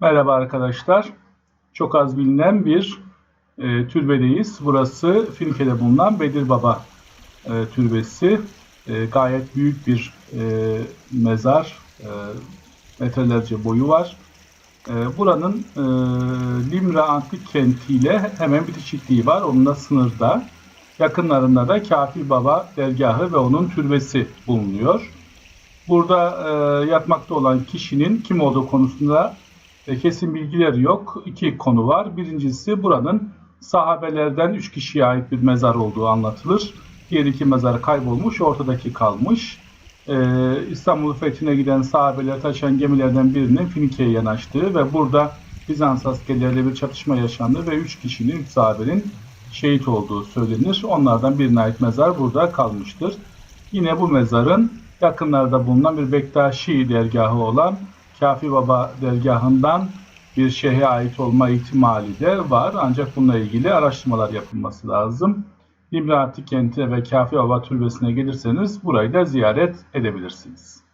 Merhaba arkadaşlar. Çok az bilinen bir e, türbedeyiz. Burası Finike'de bulunan Bedir Baba e, türbesi. E, gayet büyük bir e, mezar. E, metrelerce boyu var. E, buranın e, Limra Antik kentiyle hemen bitişikliği var. Onunla sınırda. Yakınlarında da Kafir Baba dergahı ve onun türbesi bulunuyor. Burada e, yatmakta olan kişinin kim olduğu konusunda kesin bilgiler yok. İki konu var. Birincisi buranın sahabelerden üç kişiye ait bir mezar olduğu anlatılır. Diğer iki mezar kaybolmuş, ortadaki kalmış. E, İstanbul fethine giden sahabeler taşıyan gemilerden birinin Finike'ye yanaştığı ve burada Bizans askerleriyle bir çatışma yaşandı ve üç kişinin, üç sahabenin şehit olduğu söylenir. Onlardan birine ait mezar burada kalmıştır. Yine bu mezarın yakınlarda bulunan bir Bektaşi dergahı olan Kafi Baba dergahından bir şeyhe ait olma ihtimali de var. Ancak bununla ilgili araştırmalar yapılması lazım. İmrati kentine ve Kafi Baba türbesine gelirseniz burayı da ziyaret edebilirsiniz.